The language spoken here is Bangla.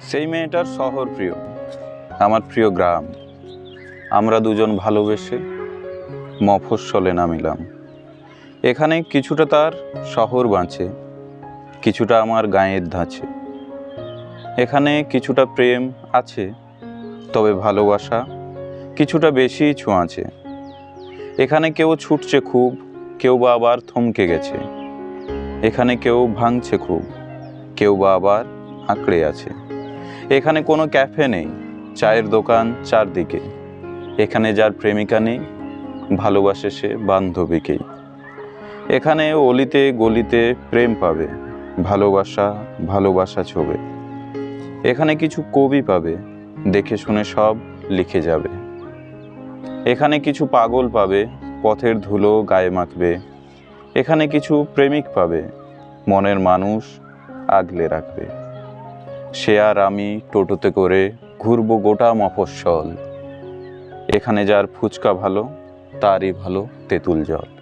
সেই মেয়েটার শহর প্রিয়, আমার প্রিয় গ্রাম। আমরা দুজন ভালোবেসে মফস্বলে নামিলাম। এখানে কিছুটা তার শহর বাঁচে, কিছুটা আমার গায়ের ধাঁচে। এখানে কিছুটা প্রেম আছে, তবে ভালোবাসা কিছুটা বেশি ছোঁয়াছে এখানে কেউ ছুটছে খুব, কেউ বা আবার থমকে গেছে। এখানে কেউ ভাঙছে খুব, কেউ বা আবার আঁকড়ে আছে। এখানে কোনো ক্যাফে নেই, চায়ের দোকান চারদিকে। এখানে যার প্রেমিকা নেই, ভালোবাসে সে বান্ধবীকেই এখানে অলিতে গলিতে প্রেম পাবে, ভালোবাসা ভালোবাসা ছবে। এখানে কিছু কবি পাবে, দেখে শুনে সব লিখে যাবে। এখানে কিছু পাগল পাবে, পথের ধুলো গায়ে মাখবে। এখানে কিছু প্রেমিক পাবে, মনের মানুষ আগলে রাখবে। সে আর আমি টোটোতে করে ঘুরব গোটা মফস্বল। এখানে যার ফুচকা ভালো, তারই ভালো তেঁতুল জল।